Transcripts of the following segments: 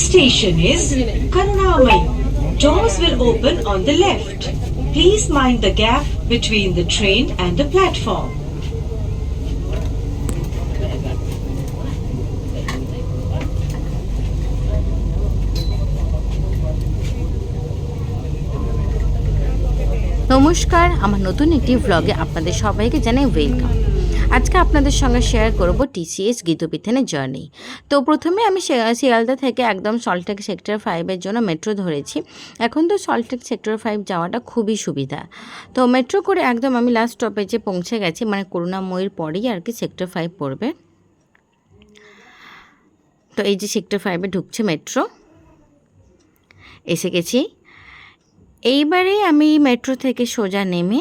next station is Karunamai. Doors will open on the left. Please mind the gap between the train and the platform. নমস্কার আমার নতুন একটি ভ্লগে আপনাদের সবাইকে জানাই ওয়েলকাম আজকে আপনাদের সঙ্গে শেয়ার করব টিসিএস গীতবিথানের জার্নি তো প্রথমে আমি শিয়ালদা থেকে একদম সল্টটেক সেক্টর ফাইভের জন্য মেট্রো ধরেছি। এখন তো সল্টটেক সেক্টর ফাইভ যাওয়াটা খুবই সুবিধা। তো মেট্রো করে একদম আমি লাস্ট স্টপেজে পৌঁছে গেছি মানে করুণাময়ীর পরেই আর কি সেক্টর ফাইভ পড়বে। তো এই যে সেক্টর ফাইভে ঢুকছে মেট্রো এসে গেছি। এইবারে আমি মেট্রো থেকে সোজা নেমে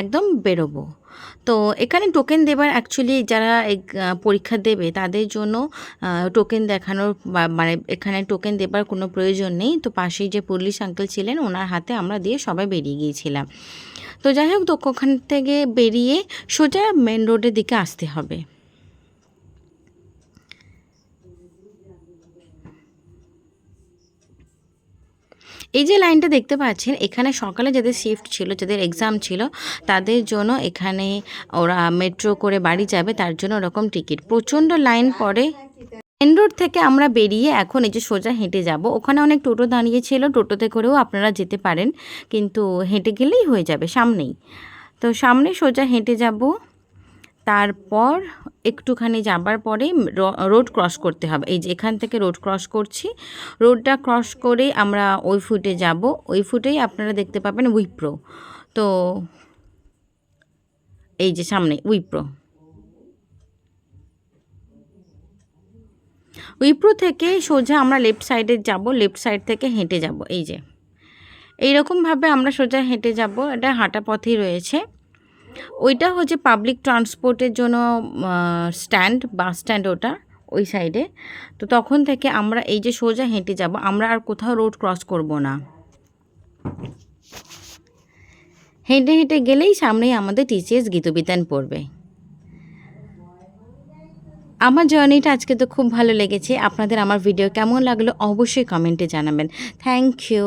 একদম বেরোবো। তো এখানে টোকেন দেবার অ্যাকচুয়ালি যারা পরীক্ষা দেবে, তাদের জন্য টোকেন দেখানোর মানে এখানে টোকেন দেবার কোনো প্রয়োজন নেই। তো পাশেই যে পুলিশ আঙ্কেল ছিলেন, ওনার হাতে আমরা দিয়ে সবাই বেরিয়ে গিয়েছিলাম। তো যাই হোক তো ওখান থেকে বেরিয়ে সোজা মেন রোডের দিকে আসতে হবে। এই যে লাইনটা দেখতে পাচ্ছেন, এখানে সকালে যাদের শিফট ছিল, যাদের এক্সাম ছিল, তাদের জন্য এখানে ওরা মেট্রো করে বাড়ি যাবে, তার জন্য ওরকম টিকিট প্রচণ্ড লাইন পড়ে। মেন রোড থেকে আমরা বেরিয়ে এখন এই যে সোজা হেঁটে যাব। ওখানে অনেক টোটো দাঁড়িয়ে ছিল টোটোতে করেও আপনারা যেতে পারেন। কিন্তু হেঁটে গেলেই হয়ে যাবে, সামনেই। তো সামনে সোজা হেঁটে যাব। তারপর একটুখানি যাবার পরে রোড ক্রস করতে হবে। এই যে এখান থেকে রোড ক্রস করছি। রোডটা ক্রস করে আমরা ওই ফুটে যাব। ওই ফুটেই আপনারা দেখতে পাবেন উইপ্রো তো এই যে সামনে উইপ্রো উইপ্রো থেকে সোজা আমরা লেফট সাইডে যাব। লেফট সাইড থেকে হেঁটে যাব। এই যে। এইরকমভাবে আমরা সোজা হেঁটে যাব। এটা হাঁটা পথেই রয়েছে। ওইটা হচ্ছে পাবলিক ট্রান্সপোর্টের জন্য স্ট্যান্ড বাস স্ট্যান্ড ওটা, ওই সাইডে তো তখন থেকে আমরা এই যে সোজা হেঁটে যাব, আমরা আর কোথাও রোড ক্রস করব না। হেঁটে হেঁটে গেলেই সামনেই আমাদের টিচিএস গীতবিতান পড়বে। আমার জার্নিটা আজকে তো খুব ভালো লেগেছে। আপনাদের আমার ভিডিও কেমন লাগল অবশ্যই কমেন্টে জানাবেন। Thank you